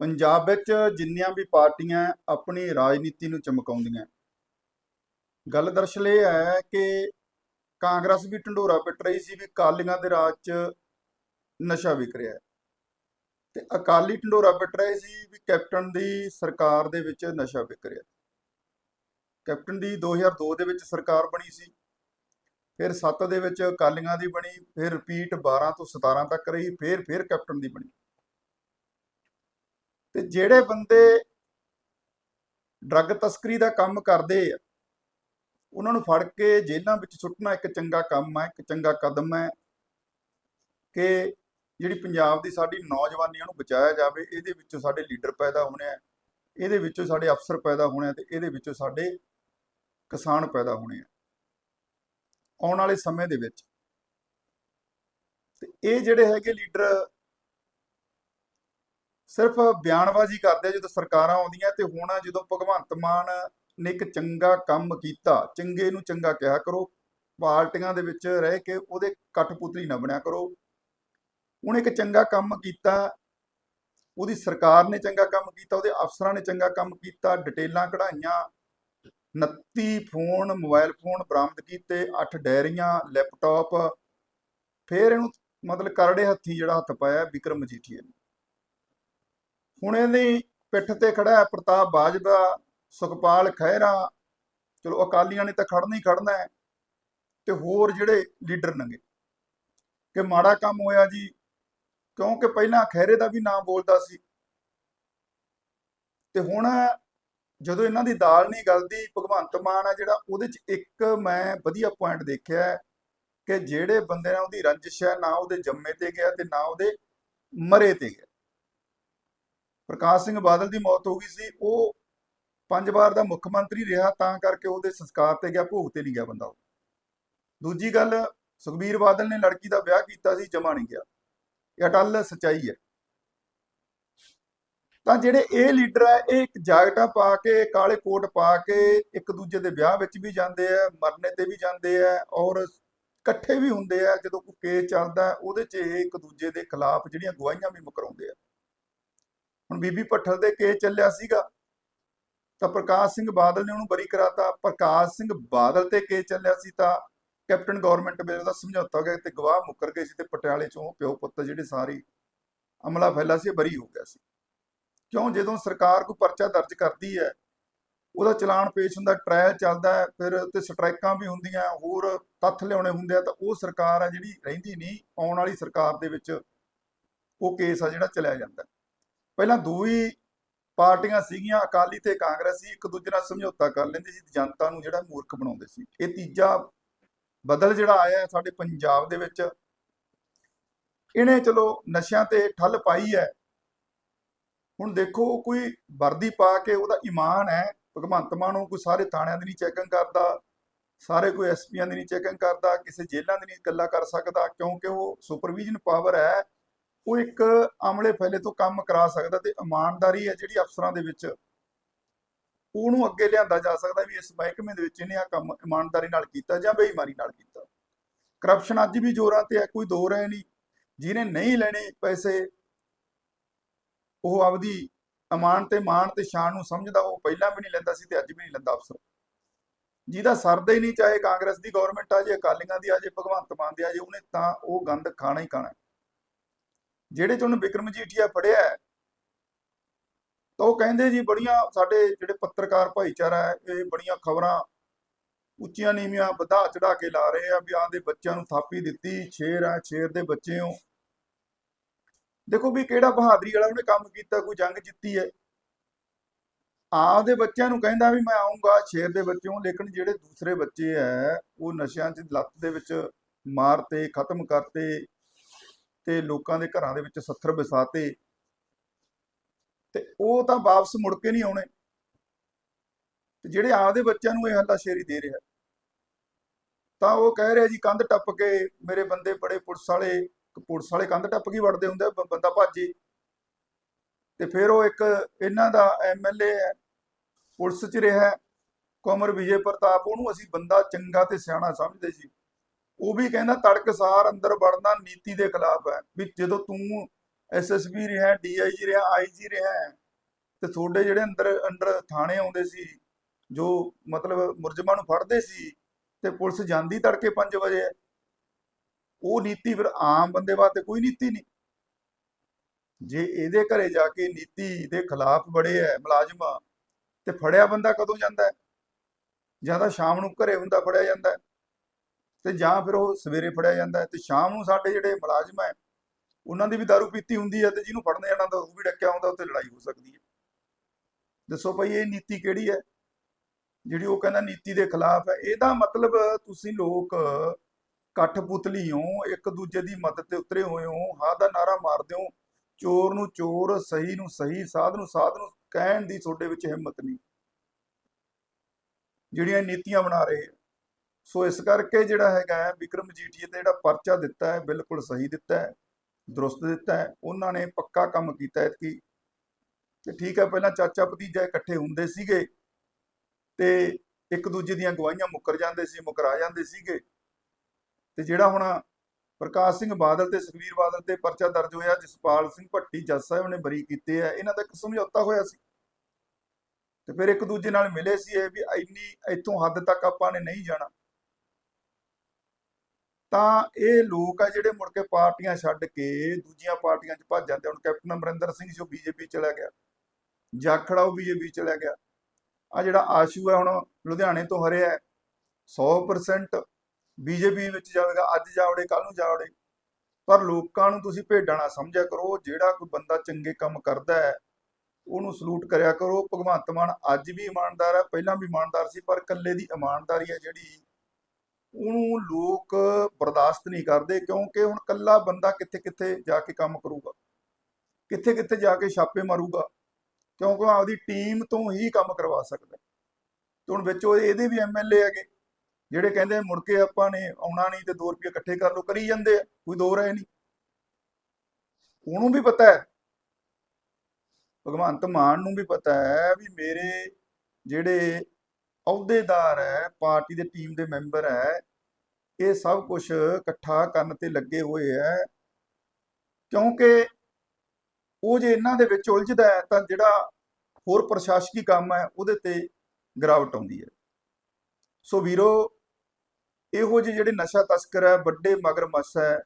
ਪੰਜਾਬ ਵਿੱਚ ਜਿੰਨੀਆਂ ਵੀ ਪਾਰਟੀਆਂ ਆਪਣੀ ਰਾਜਨੀਤੀ ਨੂੰ ਚਮਕਾਉਂਦੀਆਂ। ਗੱਲ ਦਰਅਸਲ ਇਹ ਹੈ ਕਿ ਕਾਂਗਰਸ ਵੀ ਢੰਡੋਰਾ ਪਿੱਟ ਰਹੀ ਸੀ ਵੀ ਅਕਾਲੀਆਂ ਦੇ ਰਾਜ 'ਚ ਨਸ਼ਾ ਵਿਕ ਰਿਹਾ ਤੇ ਅਕਾਲੀ ਢੰਡੋਰਾ ਪਿੱਟ ਰਹੇ ਸੀ ਵੀ ਕੈਪਟਨ ਦੀ ਸਰਕਾਰ ਦੇ ਵਿੱਚ ਨਸ਼ਾ ਵਿਕ ਰਿਹਾ ਕੈਪਟਨ ਦੀ 2002 ਦੇ ਵਿੱਚ ਸਰਕਾਰ ਬਣੀ ਸੀ, ਫਿਰ 7 ਦੇ ਵਿੱਚ ਅਕਾਲੀਆਂ ਦੀ ਬਣੀ, ਫਿਰ ਰਿਪੀਟ 12 ਤੋਂ 17 ਤੱਕ ਰਹੀ ਫਿਰ ਫਿਰ ਕੈਪਟਨ ਦੀ ਬਣੀ। ਤੇ ਜਿਹੜੇ ਬੰਦੇ ਡਰੱਗ ਤਸਕਰੀ ਦਾ ਕੰਮ ਕਰਦੇ ਆ, ਉਹਨਾਂ ਨੂੰ ਫੜ ਕੇ ਜੇਲ੍ਹਾਂ ਵਿੱਚ ਸੁੱਟਣਾ ਇੱਕ ਚੰਗਾ ਕੰਮ ਹੈ, ਇੱਕ ਚੰਗਾ ਕਦਮ ਹੈ ਕਿ ਜਿਹੜੀ ਪੰਜਾਬ ਦੀ ਸਾਡੀ ਨੌਜਵਾਨੀਆਂ ਨੂੰ ਬਚਾਇਆ ਜਾਵੇ, ਇਹਦੇ ਵਿੱਚੋਂ ਸਾਡੇ ਲੀਡਰ ਪੈਦਾ ਹੋਣੇ ਆ, ਇਹਦੇ ਵਿੱਚੋਂ ਸਾਡੇ ਅਫਸਰ ਪੈਦਾ ਹੋਣੇ ਆ ਤੇ ਇਹਦੇ ਵਿੱਚੋਂ ਸਾਡੇ ਕਿਸਾਨ ਪੈਦਾ ਹੋਣੇ ਆ। ਆਉਣ ਵਾਲੇ ਸਮੇਂ ਦੇ ਵਿੱਚ ਤੇ ਇਹ ਜਿਹੜੇ ਹੈਗੇ ਲੀਡਰ ਸਿਰਫ ਬਿਆਨਬਾਜ਼ੀ ਕਰਦੇ ਜਦੋਂ ਸਰਕਾਰਾਂ ਆਉਂਦੀਆਂ ਤੇ ਹੁਣ ਜਦੋਂ ਭਗਵੰਤ ਮਾਨ ਨੇ ਇੱਕ ਚੰਗਾ ਕੰਮ ਕੀਤਾ, ਚੰਗੇ ਨੂੰ ਚੰਗਾ ਕਿਹਾ ਕਰੋ, ਪਾਰਟੀਆਂ ਦੇ ਵਿੱਚ ਰਹਿ ਕੇ ਉਹਦੇ ਕਠਪੁਤਲੀ ਨਾ ਬਣਿਆ ਕਰੋ। ਉਹਨੇ ਇੱਕ ਚੰਗਾ ਕੰਮ ਕੀਤਾ, ਉਹਦੀ ਸਰਕਾਰ ਨੇ ਚੰਗਾ ਕੰਮ ਕੀਤਾ, ਉਹਦੇ ਅਫਸਰਾਂ ਨੇ ਚੰਗਾ ਕੰਮ ਕੀਤਾ, ਡਿਟੇਲਾਂ ਕਢਾਈਆਂ 29 ਫੋਨ, ਮੋਬਾਈਲ ਫੋਨ ਬਰਾਮਦ ਕੀਤੇ 8 ਡੈਰੀਆਂ ਲੈਪਟਾਪ, ਫਿਰ ਇਹਨੂੰ ਮਤਲਬ ਕਰੜੇ ਹੱਥੀ ਜਿਹੜਾ ਹੱਥ ਪਾਇਆ ਵਿਕਰਮ ਮਜੀਠੀਆ ਨੇ। ਹੁਣ ਇਹਦੀ ਪਿੱਠ ਤੇ ਖੜਾ ਹੈ ਪ੍ਰਤਾਪ ਬਾਜਵਾ ਸੁਖਪਾਲ ਖਹਿਰਾ। ਚਲੋ ਅਕਾਲੀਆਂ ਨੇ ਤਾਂ ਖੜਨਾ ਹੀ ਖੜਨਾ ਹੈ ਤੇ ਹੋਰ ਜਿਹੜੇ ਲੀਡਰ ਨੰਗੇ। ਕਿ ਮਾੜਾ ਕੰਮ ਹੋਇਆ ਜੀ, ਕਿਉਂਕਿ ਪਹਿਲਾਂ ਖਹਿਰੇ ਦਾ ਵੀ ਨਾਮ ਬੋਲਦਾ ਸੀ। ਤੇ ਹੁਣ ਜਦੋਂ ਇਹਨਾਂ ਦੀ ਦਾਲ ਨਹੀਂ ਗਲਦੀ, ਭਗਵੰਤ ਮਾਨ ਆ ਜਿਹੜਾ, ਉਹਦੇ ਚ ਇੱਕ ਮੈਂ ਵਧੀਆ ਪੁਆਇੰਟ ਦੇਖਿਆ ਹੈ ਕਿ ਜਿਹੜੇ ਬੰਦੇ ਨਾਲ ਉਹਦੀ ਰੰਜਿਸ਼ ਹੈ, ਨਾ ਉਹਦੇ ਜੰਮੇ ਤੇ ਗਿਆ ਤੇ ਨਾ ਉਹਦੇ ਮਰੇ ਤੇ ਗਿਆ। ਪ੍ਰਕਾਸ਼ ਸਿੰਘ ਬਾਦਲ ਦੀ ਮੌਤ ਹੋ ਗਈ ਸੀ, ਉਹ ਪੰਜ ਵਾਰ ਦਾ ਮੁੱਖ ਮੰਤਰੀ ਰਿਹਾ, ਤਾਂ ਕਰਕੇ ਉਹਦੇ ਸੰਸਕਾਰ ਤੇ ਗਿਆ, ਭੋਗ ਤੇ ਨਹੀਂ ਗਿਆ ਬੰਦਾ ਦੂਜੀ ਗੱਲ, ਸੁਖਬੀਰ ਬਾਦਲ ਨੇ ਲੜਕੀ ਦਾ ਵਿਆਹ ਕੀਤਾ ਸੀ, ਜਮਾ ਨਹੀਂ ਗਿਆ। ਇਹ ਅਟਲ ਸਚਾਈ ਹੈ। ਤਾਂ ਜਿਹੜੇ ਇਹ ਲੀਡਰ ਹੈ ਇਹ ਇੱਕ ਜਾਕਟਾਂ ਪਾ ਕੇ, ਕਾਲੇ ਕੋਟ ਪਾ ਕੇ, ਇੱਕ ਦੂਜੇ ਦੇ ਵਿਆਹ ਵਿੱਚ ਵੀ ਜਾਂਦੇ ਆ, ਮਰਨੇ ਤੇ ਵੀ ਜਾਂਦੇ ਆ, ਔਰ ਇਕੱਠੇ ਵੀ ਹੁੰਦੇ ਆ, ਜਦੋਂ ਕੋਈ ਕੇਸ ਚੱਲਦਾ, ਉਹਦੇ 'ਚ ਇਹ ਇੱਕ ਦੂਜੇ ਦੇ ਖਿਲਾਫ ਜਿਹੜੀਆਂ ਗਵਾਹੀਆਂ ਵੀ ਮੁਕਰਾਉਂਦੇ ਆ। ਹੁਣ ਬੀਬੀ ਭੱਠਲ ਦੇ ਕੇਸ ਚੱਲਿਆ ਸੀਗਾ, ਤਾਂ ਪ੍ਰਕਾਸ਼ ਸਿੰਘ ਬਾਦਲ ਨੇ ਉਹਨੂੰ ਬਰੀ ਕਰਾਤਾ। ਪ੍ਰਕਾਸ਼ ਸਿੰਘ ਬਾਦਲ ਤੇ ਕੇਸ ਚੱਲਿਆ ਸੀ ਤਾਂ ਕੈਪਟਨ ਗਵਰਨਮੈਂਟ ਵੇਲੇ ਦਾ ਸਮਝੌਤਾ ਹੋ ਗਿਆ ਤੇ ਗਵਾਹ ਮੁੱਕਰ ਗਏ ਸੀ ਤੇ ਪਟਿਆਲੇ ਚੋਂ ਪਿਓ ਪੁੱਤ ਜਿਹੜੇ ਸਾਰੀ ਅਮਲਾ ਫੈਲਾ ਸੀ ਬਰੀ ਹੋ ਗਿਆ ਸੀ। ਕਿਉਂ? ਜਦੋਂ ਸਰਕਾਰ ਕੋਈ ਪਰਚਾ ਦਰਜ ਕਰਦੀ ਹੈ, ਉਹਦਾ ਚਲਾਨ ਪੇਸ਼ ਹੁੰਦਾ ਟ੍ਰਾਇਲ ਚੱਲਦਾ ਹੈ, ਫਿਰ ਤੇ ਸਟ੍ਰਾਈਕਾਂ ਵੀ ਹੁੰਦੀਆਂ, ਹੋਰ ਤੱਥ ਲਿਆਉਣੇ ਹੁੰਦੇ ਆ, ਤਾਂ ਉਹ ਸਰਕਾਰ ਆ ਜਿਹੜੀ ਰਹਿੰਦੀ ਨਹੀਂ, ਆਉਣ ਵਾਲੀ ਸਰਕਾਰ ਦੇ ਵਿੱਚ ਉਹ ਕੇਸ ਆ ਜਿਹੜਾ ਚਲਿਆ ਜਾਂਦਾ। ਪਹਿਲਾਂ ਦੋ ਹੀ ਪਾਰਟੀਆਂ ਸੀਗੀਆਂ, ਅਕਾਲੀ ਤੇ ਕਾਂਗਰਸੀ ਇੱਕ ਦੂਜੇ ਨਾਲ ਸਮਝੌਤਾ ਕਰ ਲੈਂਦੇ ਸੀ, ਜਨਤਾ ਨੂੰ ਜਿਹੜਾ ਮੂਰਖ ਬਣਾਉਂਦੇ ਸੀ। ਇਹ ਤੀਜਾ ਬਦਲ ਜਿਹੜਾ ਆਇਆ ਸਾਡੇ ਪੰਜਾਬ ਦੇ ਵਿੱਚ, ਇਹਨੇ ਚਲੋ ਨਸ਼ਿਆਂ ਤੇ ਠੱਲ ਪਾਈ ਹੈ। ਹੁਣ ਦੇਖੋ, ਕੋਈ ਵਰਦੀ ਪਾ ਕੇ ਉਹਦਾ ਈਮਾਨ ਹੈ, ਭਗਵੰਤ ਮਾਨ ਨੂੰ ਕੋਈ ਸਾਰੇ ਥਾਣਿਆਂ ਦੀ ਨਹੀਂ ਚੈਕਿੰਗ ਕਰਦਾ, ਸਾਰੇ ਕੋਈ ਐਸਪੀਆਂ ਦੀ ਨਹੀਂ ਚੈਕਿੰਗ ਕਰਦਾ, ਕਿਸੇ ਜੇਲ੍ਹਾਂ ਦੀ ਨਹੀਂ ਗੱਲਾਂ ਕਰ ਸਕਦਾ, ਕਿਉਂਕਿ ਉਹ ਸੁਪਰਵੀਜ਼ਨ ਪਾਵਰ ਹੈ। ਉਹ ਇੱਕ ਆਮਲੇ ਫੈਲੇ ਤੋਂ ਕੰਮ ਕਰਾ ਸਕਦਾ ਤੇ ਇਮਾਨਦਾਰੀ ਹੈ ਜਿਹੜੀ ਅਫਸਰਾਂ ਦੇ ਵਿੱਚ। ਉਹਨੂੰ ਅੱਗੇ ਲਿਆਂਦਾ ਜਾ ਸਕਦਾ ਵੀ ਇਸ ਮਹਿਕਮੇ ਦੇ ਵਿੱਚ ਇਹਨੇ ਆ ਕੰਮ ਇਮਾਨਦਾਰੀ ਨਾਲ ਕੀਤਾ ਜਾਂ ਬੇਈਮਾਨੀ ਨਾਲ ਕੀਤਾ। ਕਰਪਸ਼ਨ ਅੱਜ ਵੀ ਜ਼ੋਰਾਂ ਤੇ ਹੈ, ਕੋਈ ਦੋ ਰਹਿ ਨਹੀਂ। ਜਿਹਨੇ ਨਹੀਂ ਲੈਣੇ ਪੈਸੇ, ਉਹ ਆਪਦੀ ਅਮਾਨ ਤੇ ਮਾਣ ਤੇ ਸ਼ਾਨ ਨੂੰ ਸਮਝਦਾ, ਉਹ ਪਹਿਲਾਂ ਵੀ ਨਹੀਂ ਲੈਂਦਾ ਸੀ ਤੇ ਅੱਜ ਵੀ ਨਹੀਂ ਲੈਂਦਾ ਅਫਸਰ। ਜਿਹਦਾ ਸਰਦਾ ਹੀ ਨਹੀਂ, ਚਾਹੇ ਕਾਂਗਰਸ ਦੀ ਗਵਰਨਮੈਂਟ ਆ ਜੇ, ਅਕਾਲੀਆਂ ਦੀ ਆ ਜੇ, ਭਗਵੰਤ ਮਾਨ ਦੀ ਆ ਜੇ, ਉਹਨੇ ਤਾਂ ਉਹ ਗੰਦ ਖਾਣਾ ਹੀ ਖਾਣਾ ਜਿਹੜੇ ਚ ਉਹਨੇ ਵਿਕਰਮ ਜੀਠੀਆ ਫੜਿਆ ਤਾਂ ਉਹ ਕਹਿੰਦੇ ਜੀ ਬੜੀਆਂ ਸਾਡੇ ਜਿਹੜੇ ਪੱਤਰਕਾਰ ਭਾਈਚਾਰਾ ਹੈ, ਇਹ ਬੜੀਆਂ ਖਬਰਾਂ ਉੱਚੀਆਂ ਨੀਵੀਆਂ ਵਧਾ ਚੜਾ ਕੇ ਲਾ ਰਹੇ ਆ ਵੀ ਆਂਦੇ ਬੱਚਿਆਂ ਨੂੰ ਥਾਪੀ ਦਿੱਤੀ, ਸ਼ੇਰ ਆ, ਸ਼ੇਰ ਦੇ ਬੱਚੇ ਹੋ। ਦੇਖੋ ਵੀ ਕਿਹੜਾ ਬਹਾਦਰੀ ਵਾਲਾ ਉਹਨੇ ਕੰਮ ਕੀਤਾ, ਕੋਈ ਜੰਗ ਜਿੱਤੀ ਹੈ। ਆਪਦੇ ਬੱਚਿਆਂ ਨੂੰ ਕਹਿੰਦਾ ਵੀ ਮੈਂ ਆਉਂਗਾ ਸ਼ੇਰ ਦੇ ਬੱਚਿਓ ਲੇਕਿਨ ਜਿਹੜੇ ਦੂਸਰੇ ਬੱਚੇ ਐ ਉਹ ਨਸ਼ਿਆਂ 'ਚ ਲੱਤ ਦੇ ਵਿੱਚ ਮਾਰਤੇ, ਖਤਮ ਕਰਤੇ ਤੇ ਲੋਕਾਂ ਦੇ ਘਰਾਂ ਦੇ ਵਿੱਚ ਸੱਥਰ ਵਸਾਤੇ। ਤੇ ਉਹ ਤਾਂ ਵਾਪਸ ਮੁੜ ਕੇ ਨਹੀਂ ਆਉਣੇ। ਤੇ ਜਿਹੜੇ ਆਪਦੇ ਬੱਚਿਆਂ ਨੂੰ ਇਹ ਹੱਲਾਸ਼ੇਰੀ ਦੇ ਰਿਹਾ। ਤਾਂ ਉਹ ਕਹਿ ਰਿਹਾ ਜੀ ਕੰਧ ਟੱਪ ਕੇ ਮੇਰੇ ਬੰਦੇ ਬੜੇ ਪੁਲਿਸ ਵਾਲੇ ਪੁਲਿਸ ਵਾਲੇ ਕੰਧ ਟੱਪ ਕੇ ਵੜਦੇ ਹੁੰਦੇ ਬੰਦਾ ਭਾਜੀ। ਤੇ ਫਿਰ ਉਹ ਇੱਕ ਇਹਨਾਂ ਦਾ ਐਮਐਲਏ ਹੈ ਪੁਲਿਸ 'ਚ ਰਿਹਾ ਹੈ, ਕੁਮਰ ਵਿਜੇ ਪ੍ਰਤਾਪ ਉਹਨੂੰ ਅਸੀਂ ਬੰਦਾ ਚੰਗਾ ਤੇ ਸਿਆਣਾ ਸਮਝਦੇ ਸੀ। ਉਹ ਵੀ ਕਹਿੰਦਾ ਤੜਕਸਾਰ ਅੰਦਰ ਵੜਨਾ ਨੀਤੀ ਦੇ ਖਿਲਾਫ ਹੈ। ਵੀ ਜਦੋਂ ਤੂੰ ਐਸਐਸਪੀ ਰਿਹਾ ਡੀਆਈਜੀ ਰਿਹਾ ਆਈਜੀ ਰਿਹਾ ਤੇ ਤੁਹਾਡੇ ਜਿਹੜੇ ਅੰਦਰ ਅੰਡਰ ਥਾਣੇ ਆਉਂਦੇ ਸੀ, ਜੋ ਮਤਲਬ ਮੁਰਜਮਾਂ ਨੂੰ ਫੜਦੇ ਸੀ, ਤੇ ਪੁਲਿਸ ਜਾਂਦੀ ਤੜਕੇ 5 ਵਜੇ, ਉਹ ਨੀਤੀ ਫਿਰ ਆਮ ਬੰਦੇ ਵਾਸਤੇ ਕੋਈ ਨੀਤੀ ਨਹੀਂ। ਜੇ ਇਹਦੇ ਘਰੇ ਜਾ ਕੇ ਨੀਤੀ ਦੇ ਖਿਲਾਫ ਬੜੇ ਹੈ ਮੁਲਾਜ਼ਮ, ਤੇ ਫੜਿਆ ਬੰਦਾ ਕਦੋਂ ਜਾਂਦਾ ਹੈ? ਜਾਂ ਤਾਂ ਸ਼ਾਮ ਨੂੰ ਘਰੇ ਹੁੰਦਾ, ਫੜਿਆ ਜਾਂਦਾ ਹੈ? ਤੇ ਜਾਂ ਫਿਰ ਉਹ ਸਵੇਰੇ ਫੜਿਆ ਜਾਂਦਾ ਹੈ ਤੇ ਸ਼ਾਮ ਨੂੰ ਸਾਡੇ ਜਿਹੜੇ ਮੁਲਾਜ਼ਮ ਹੈ, ਉਹਨਾਂ ਦੀ ਵੀ ਦਾਰੂ ਪੀਤੀ ਹੁੰਦੀ ਹੈ ਤੇ ਜਿਹਨੂੰ ਫੜਨ ਜਾਣਾ ਤਾਂ ਉਹ ਵੀ ਡੱਕਿਆ ਹੁੰਦਾ, ਉੱਥੇ ਲੜਾਈ ਹੋ ਸਕਦੀ ਹੈ। ਦੱਸੋ ਭਾਈ, ਇਹ ਨੀਤੀ ਕਿਹੜੀ ਹੈ? ਜਿਹੜੀ ਉਹ ਕਹਿੰਦਾ ਨੀਤੀ ਦੇ ਖਿਲਾਫ ਹੈ, ਇਹਦਾ ਮਤਲਬ ਤੁਸੀਂ ਲੋਕ ਕਠਪੁਤਲੀ ਹੋ ਇੱਕ ਦੂਜੇ ਦੀ ਮਦਦ ਤੇ ਉਤਰੇ ਹੋਏ ਹੋ, ਹਾਂ ਦਾ ਨਾਰਾ ਮਾਰਦੇ ਹੋ, ਚੋਰ ਨੂੰ ਚੋਰ, ਸਹੀ ਨੂੰ ਸਹੀ, ਸਾਧ ਨੂੰ ਸਾਧ ਨੂੰ ਕਹਿਣ ਦੀ ਤੁਹਾਡੇ ਵਿੱਚ ਹਿੰਮਤ ਨਹੀਂ। ਜਿਹੜੀਆਂ ਨੀਤੀਆਂ ਬਣਾ ਰਹੇ ਆ। ਸੋ ਇਸ ਕਰਕੇ ਜਿਹੜਾ ਹੈਗਾ ਹੈ, ਵਿਕਰਮ ਜੀਠੀਏ ਤੇ ਜਿਹੜਾ ਪਰਚਾ ਦਿੱਤਾ ਹੈ ਬਿਲਕੁਲ ਸਹੀ ਦਿੱਤਾ ਹੈ ਦਰੁਸਤ ਦਿੱਤਾ ਹੈ ਉਹਨਾਂ ਨੇ ਪੱਕਾ ਕੰਮ ਕੀਤਾ ਹੈ ਕਿ ਤੇ ਠੀਕ ਹੈ ਪਹਿਲਾਂ ਚਾਚਾ ਭਤੀਜਾ ਇਕੱਠੇ ਹੁੰਦੇ ਸੀਗੇ ਤੇ ਇੱਕ ਦੂਜੇ ਦੀਆਂ ਗਵਾਹੀਆਂ ਮੁੱਕਰ ਜਾਂਦੇ ਸੀ ਮੁਕਰਾ ਜਾਂਦੇ ਸੀਗੇ। ਤੇ ਜਿਹੜਾ ਹੁਣ ਪ੍ਰਕਾਸ਼ ਸਿੰਘ ਬਾਦਲ ਤੇ ਸੁਖਵੀਰ ਬਾਦਲ ਤੇ ਪਰਚਾ ਦਰਜ ਹੋਇਆ ਜਸਪਾਲ ਸਿੰਘ ਭੱਟੀ ਜੱਜ ਸਾਹਿਬ ਨੇ ਬਰੀ ਕੀਤੇ ਆ ਇਹਨਾਂ ਦਾ ਇੱਕ ਸਮਝੌਤਾ ਹੋਇਆ ਸੀ। ਤੇ ਫਿਰ ਇੱਕ ਦੂਜੇ ਨਾਲ ਮਿਲੇ ਸੀ ਇਹ ਵੀ ਇੰਨੀ ਇੱਥੋਂ ਹੱਦ ਤੱਕ ਆਪਾਂ ਨੇ ਨਹੀਂ ਜਾਣਾ। ਤਾਂ ਇਹ ਲੋਕ ਆ ਜਿਹੜੇ ਮੁੜ ਕੇ ਪਾਰਟੀਆਂ ਛੱਡ ਕੇ ਦੂਜੀਆਂ ਪਾਰਟੀਆਂ 'ਚ ਭੱਜ ਜਾਂਦੇ ਹੁਣ ਕੈਪਟਨ ਅਮਰਿੰਦਰ ਸਿੰਘ ਜੋ ਬੀਜੇਪੀ ਚਲਾ ਗਿਆ। ਜਾਖੜਾ, ਉਹ ਬੀਜੇਪੀ ਚਲਾ ਗਿਆ। ਆ ਜਿਹੜਾ ਆਸ਼ੂ ਹੈ ਹੁਣ ਲੁਧਿਆਣੇ ਤੋਂ ਹਰਿਆ ਹੈ। 100% ਬੀਜੇਪੀ ਵਿੱਚ ਜਾਵੇਗਾ, ਅੱਜ ਜਾਵੜੇ ਕੱਲ ਨੂੰ ਜਾਵੜੇ ਪਰ ਲੋਕਾਂ ਨੂੰ ਤੁਸੀਂ ਭੇਡਾਂ ਨਾ ਸਮਝਿਆ ਕਰੋ, ਜਿਹੜਾ ਕੋਈ ਬੰਦਾ ਚੰਗੇ ਕੰਮ ਕਰਦਾ ਹੈ, ਉਹਨੂੰ ਸਲੂਟ ਕਰਿਆ ਕਰੋ। ਭਗਵੰਤ ਮਾਨ ਅੱਜ ਵੀ ਇਮਾਨਦਾਰ ਹੈ ਪਹਿਲਾਂ ਵੀ ਇਮਾਨਦਾਰ ਸੀ, ਪਰ ਇਕੱਲੇ ਦੀ ਇਮਾਨਦਾਰੀ ਹੈ ਜਿਹੜੀ ਉਹਨੂੰ ਲੋਕ ਬਰਦਾਸ਼ਤ ਨਹੀਂ ਕਰਦੇ ਕਿਉਂਕਿ ਹੁਣ ਇਕੱਲਾ ਬੰਦਾ ਕਿੱਥੇ ਕਿੱਥੇ ਜਾ ਕੇ ਕੰਮ ਕਰੂਗਾ? ਕਿੱਥੇ ਕਿੱਥੇ ਜਾ ਕੇ ਛਾਪੇ ਮਾਰੂਗਾ? ਕਿਉਂਕਿ ਉਹ ਆਪਦੀ ਟੀਮ ਤੋਂ ਹੀ ਕੰਮ ਕਰਵਾ ਸਕਦਾ। ਤੇ ਹੁਣ ਵਿੱਚ ਉਹ ਇਹਦੇ ਵੀ ਐਮਐਲਏ ਹੈਗੇ, ਜਿਹੜੇ ਕਹਿੰਦੇ ਮੁੜ ਕੇ ਆਪਾਂ ਨੇ ਆਉਣਾ ਨਹੀਂ ਤੇ 2 ਰੁਪਏ ਇਕੱਠੇ ਕਰ ਲਓ, ਕਰੀ ਜਾਂਦੇ ਆ, ਕੋਈ ਦੋ ਰਾਏ ਨਹੀਂ। ਉਹਨੂੰ ਵੀ ਪਤਾ ਹੈ। ਭਗਵੰਤ ਮਾਨ ਨੂੰ ਵੀ ਪਤਾ ਹੈ ਵੀ ਮੇਰੇ ਜਿਹੜੇ ਅਹੁਦੇਦਾਰ ਹੈ, ਪਾਰਟੀ ਦੇ ਟੀਮ ਦੇ ਮੈਂਬਰ ਹੈ। ਇਹ ਸਭ ਕੁਝ ਇਕੱਠਾ ਕਰਨ ਤੇ ਲੱਗੇ ਹੋਏ ਹੈ। ਕਿਉਂਕਿ ਉਹ ਜੇ ਇਹਨਾਂ ਦੇ ਵਿੱਚ ਉਲਝਦਾ ਹੈ, ਤਾਂ ਜਿਹੜਾ ਹੋਰ ਪ੍ਰਸ਼ਾਸਕੀ ਕੰਮ ਹੈ, ਉਹਦੇ ਤੇ ਗਿਰਾਵਟ ਆਉਂਦੀ ਹੈ। ਸੋ ਵੀਰੋ, ਇਹੋ ਜਿਹੇ ਜਿਹੜੇ ਨਸ਼ਾ ਤਸਕਰ ਹੈ, ਵੱਡੇ ਮਗਰਮੱਛ ਹੈ,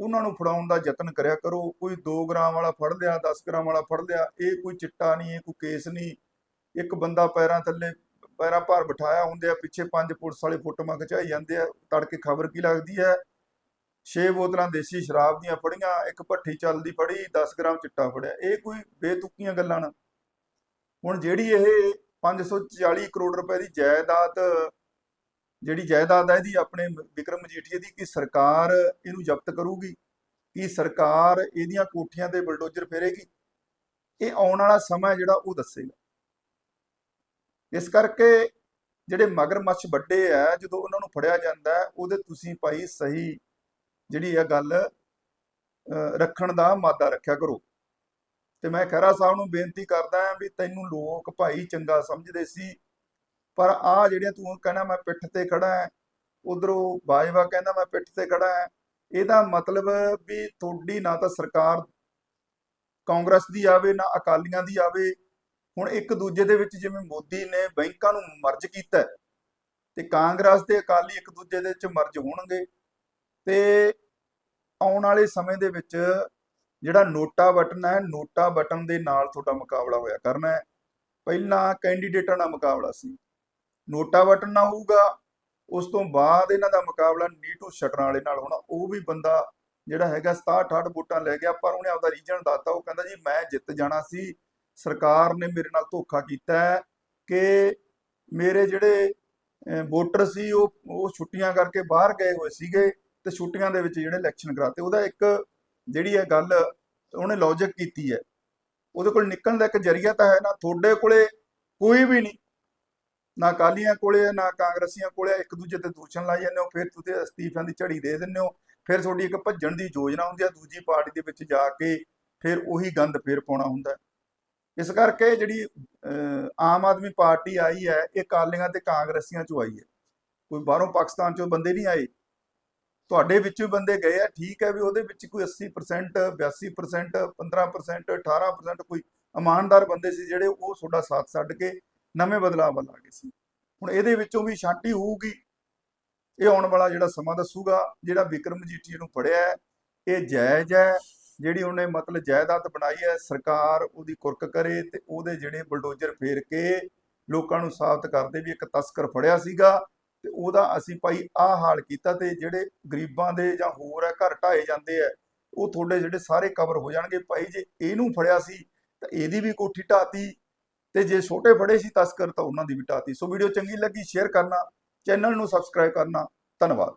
ਉਹਨਾਂ ਨੂੰ ਫੜਾਉਣ ਦਾ ਯਤਨ ਕਰਿਆ ਕਰੋ। ਕੋਈ 2 ਗ੍ਰਾਮ ਵਾਲਾ ਫੜ ਲਿਆ 10 ਗ੍ਰਾਮ ਵਾਲਾ ਫੜ ਲਿਆ, ਇਹ ਕੋਈ ਚਿੱਟਾ ਨਹੀਂ, ਇਹ ਕੋਈ ਕੇਸ ਨਹੀਂ। ਇੱਕ ਬੰਦਾ ਪੈਰਾਂ ਥੱਲੇ ਪੈਰਾਂ ਭਾਰ ਬਿਠਾਇਆ ਹੁੰਦੇ ਆ, ਪਿੱਛੇ ਪੰਜ ਪੁਲਿਸ ਵਾਲੇ ਫੋਟੋਆਂ ਖਿਚਾਈ ਜਾਂਦੇ ਆ, ਤੜਕੇ ਖਬਰ ਕੀ ਲੱਗਦੀ ਹੈ? ਛੇ ਬੋਤਲਾਂ ਦੇਸੀ ਸ਼ਰਾਬ ਦੀਆਂ ਫੜੀਆਂ, ਇੱਕ ਭੱਠੀ ਚੱਲਦੀ ਫੜੀ 10 ਗ੍ਰਾਮ ਚਿੱਟਾ ਫੜਿਆ। ਇਹ ਕੋਈ ਬੇਤੁਕੀਆਂ ਗੱਲਾਂ ਨਾ। ਹੁਣ ਜਿਹੜੀ ਇਹ 540 ਕਰੋੜ ਰੁਪਏ ਦੀ ਜਾਇਦਾਦ, ਜਿਹੜੀ ਜਾਇਦਾਦ ਹੈ ਇਹਦੀ, ਆਪਣੇ ਵਿਕਰਮ ਮਜੀਠੀਏ ਦੀ, ਕਿ ਸਰਕਾਰ ਇਹਨੂੰ ਜ਼ਬਤ ਕਰੂਗੀ? ਕਿ ਸਰਕਾਰ ਇਹਦੀਆਂ ਕੋਠੀਆਂ ਤੇ ਬਲਡੋਜ਼ਰ ਫੇਰੇਗੀ? ਇਹ ਆਉਣ ਵਾਲਾ ਸਮਾਂ ਜਿਹੜਾ ਉਹ ਦੱਸੇਗਾ। ਇਸ ਕਰਕੇ ਜਿਹੜੇ ਮਗਰਮੱਛ ਵੱਡੇ ਆ, ਜਦੋਂ ਉਹਨਾਂ ਨੂੰ ਫੜਿਆ ਜਾਂਦਾ, ਉਹਦੇ ਤੁਸੀਂ ਭਾਈ ਸਹੀ ਜਿਹੜੀ ਇਹ ਗੱਲ ਰੱਖਣ ਦਾ ਮਾਦਾ ਰੱਖਿਆ ਕਰੋ। ਤੇ ਮੈਂ ਖਹਿਰਾ ਸਾਹਿਬ ਨੂੰ ਬੇਨਤੀ ਕਰਦਾ ਵੀ ਤੈਨੂੰ ਲੋਕ ਭਾਈ ਚੰਗਾ ਸਮਝਦੇ ਸੀ, ਪਰ ਆ ਜਿਹੜੀਆਂ ਤੂੰ ਕਹਿੰਦਾ ਮੈਂ ਪਿੱਠ ਤੇ ਖੜਾ ਹਾਂ ਉਧਰੋਂ ਬਾਜਵਾ ਕਹਿੰਦਾ ਮੈਂ ਪਿੱਠ ਤੇ ਖੜਾ ਹਾਂ ਇਹਦਾ ਮਤਲਬ ਵੀ ਤੁਹਾਡੀ ਨਾ ਤਾਂ ਸਰਕਾਰ ਕਾਂਗਰਸ ਦੀ ਆਵੇ, ਨਾ ਅਕਾਲੀਆਂ ਦੀ ਆਵੇ ਹੁਣ ਇੱਕ ਦੂਜੇ ਦੇ ਵਿੱਚ ਜਿਵੇਂ ਮੋਦੀ ਨੇ ਬੈਂਕਾਂ ਨੂੰ ਮਰਜ ਕੀਤਾ ਤੇ ਕਾਂਗਰਸ ਤੇ ਅਕਾਲੀ ਇੱਕ ਦੂਜੇ ਦੇ ਵਿੱਚ ਮਰਜ ਹੋਣਗੇ ਤੇ ਆਉਣ ਵਾਲੇ ਸਮੇਂ ਦੇ ਵਿੱਚ ਜਿਹੜਾ ਨੋਟਾ ਬਟਨ ਹੈ, ਨੋਟਾ ਬਟਨ ਦੇ ਨਾਲ ਤੁਹਾਡਾ ਮੁਕਾਬਲਾ ਹੋਇਆ ਕਰਨਾ ਹੈ। ਪਹਿਲਾਂ ਕੈਂਡੀਡੇਟਾਂ ਦਾ ਮੁਕਾਬਲਾ ਸੀ। ਨੋਟਾ ਬਟਨ ਨਾ ਹੋਊਗਾ, ਉਸ ਤੋਂ ਬਾਅਦ ਇਹਨਾਂ ਦਾ ਮੁਕਾਬਲਾ ਨੀਟੂ ਸ਼ਟਰਾਂ ਵਾਲੇ ਨਾਲ ਹੋਣਾ। ਉਹ ਵੀ ਬੰਦਾ ਜਿਹੜਾ ਹੈਗਾ 67 68 ਵੋਟਾਂ ਲੈ ਗਿਆ, ਪਰ ਉਹਨੇ ਆਪਦਾ ਰੀਜਨ ਦੱਸਤਾ। ਉਹ ਕਹਿੰਦਾ ਜੀ, ਮੈਂ ਜਿੱਤ ਜਾਣਾ ਸੀ। ਸਰਕਾਰ ਨੇ ਮੇਰੇ ਨਾਲ ਧੋਖਾ ਕੀਤਾ ਹੈ ਕਿ ਮੇਰੇ ਜਿਹੜੇ ਵੋਟਰ ਸੀ, ਉਹ ਉਹ ਛੁੱਟੀਆਂ ਕਰਕੇ ਬਾਹਰ ਗਏ ਹੋਏ ਸੀਗੇ ਤੇ ਛੁੱਟੀਆਂ ਦੇ ਵਿੱਚ ਜਿਹੜੇ ਇਲੈਕਸ਼ਨ ਕਰਾਤੇ, ਉਹਦਾ ਇੱਕ ਜਿਹੜੀ ਹੈ ਗੱਲ, ਉਹਨੇ ਲੌਜਿਕ ਕੀਤੀ ਹੈ। ਉਹਦੇ ਕੋਲ ਨਿਕਲਣ ਦਾ ਇੱਕ ਜਰੀਆ ਤਾਂ ਹੈ ਨਾ, ਤੁਹਾਡੇ ਕੋਲੇ ਕੋਈ ਵੀ ਨਹੀਂ। ਨਾ ਅਕਾਲੀਆਂ ਕੋਲੇ ਨਾ ਕਾਂਗਰਸੀਆਂ ਕੋਲੇ ਇੱਕ ਦੂਜੇ ਤੇ ਦੂਸ਼ਣ ਲਾਈ ਜਾਂਦੇ ਹੋ, ਫਿਰ ਤੁਸੀਂ ਅਸਤੀਫਿਆਂ ਦੀ ਝੜੀ ਦੇ ਦਿੰਦੇ ਹੋ, ਫਿਰ ਤੁਹਾਡੀ ਇੱਕ ਭੱਜਣ ਦੀ ਯੋਜਨਾ ਹੁੰਦੀ ਹੈ, ਦੂਜੀ ਪਾਰਟੀ ਦੇ ਵਿੱਚ ਜਾ ਕੇ ਫਿਰ ਉਹੀ ਗੰਦ ਫਿਰ ਪਾਉਣਾ ਹੁੰਦਾ ਇਸ ਕਰਕੇ ਜਿਹੜੀ ਅਹ, ਆਮ ਆਦਮੀ ਪਾਰਟੀ ਆਈ ਹੈ ਇਹ ਅਕਾਲੀਆਂ ਤੇ ਕਾਂਗਰਸੀਆਂ ਚੋਂ ਆਈ ਹੈ। ਕੋਈ ਬਾਹਰੋਂ ਪਾਕਿਸਤਾਨ ਚੋਂ ਬੰਦੇ ਨਹੀਂ ਆਏ। ਤੁਹਾਡੇ ਵਿੱਚੋਂ ਬੰਦੇ ਗਏ ਆ ਠੀਕ ਹੈ ਵੀ ਉਹਦੇ ਵਿੱਚ ਕੋਈ 80% 82% 15% 18% ਕੋਈ ਇਮਾਨਦਾਰ ਬੰਦੇ ਸੀ ਜਿਹੜੇ ਉਹ ਤੁਹਾਡਾ ਸਾਥ ਛੱਡ ਕੇ ਨਵੇਂ ਬਦਲਾਅ ਵੱਲ ਆ ਗਏ ਸੀ। ਹੁਣ ਇਹਦੇ ਵਿੱਚੋਂ ਵੀ ਛਾਂਟੀ ਹੋਊਗੀ। ਇਹ ਆਉਣ ਵਾਲਾ ਜਿਹੜਾ ਸਮਾਂ ਦੱਸੂਗਾ ਜਿਹੜਾ ਵਿਕਰਮ ਮਜੀਠੀਆ ਨੂੰ ਫੜਿਆ ਹੈ ਇਹ ਜਾਇਜ਼ ਹੈ। ਜਿਹੜੀ ਉਹਨੇ ਮਤਲਬ ਜਾਇਦਾਦ ਬਣਾਈ ਹੈ, ਸਰਕਾਰ ਉਹਦੀ ਕੁਰਕ ਕਰੇ ਤੇ ਉਹਦੇ ਜਿਹੜੇ ਬਲਡੋਜ਼ਰ ਫੇਰ ਕੇ ਲੋਕਾਂ ਨੂੰ ਸਾਬਤ ਕਰਦੇ ਵੀ ਇੱਕ ਤਸਕਰ ਫੜਿਆ ਸੀਗਾ ਤੇ ਉਹਦਾ ਅਸੀਂ ਭਾਈ ਆਹ ਹਾਲ ਕੀਤਾ ਤੇ ਜਿਹੜੇ ਗਰੀਬਾਂ ਦੇ ਜਾਂ ਹੋਰ ਹੈ, ਘਰ ਢਾਏ ਜਾਂਦੇ ਆ ਉਹ ਤੁਹਾਡੇ ਜਿਹੜੇ ਸਾਰੇ ਕਵਰ ਹੋ ਜਾਣਗੇ। ਭਾਈ ਜੇ ਇਹਨੂੰ ਫੜਿਆ ਸੀ ਤਾਂ ਇਹਦੀ ਵੀ ਕੋਠੀ ਢਾਤੀ ਤੇ ਜੇ ਛੋਟੇ ਫੜੇ ਸੀ ਤਸਕਰ ਤਾਂ ਉਹਨਾਂ ਦੀ ਵੀ ਢਾਤੀ। ਸੋ ਵੀਡੀਓ ਚੰਗੀ ਲੱਗੀ, ਸ਼ੇਅਰ ਕਰਨਾ, ਚੈਨਲ ਨੂੰ ਸਬਸਕ੍ਰਾਈਬ ਕਰਨਾ। ਧੰਨਵਾਦ।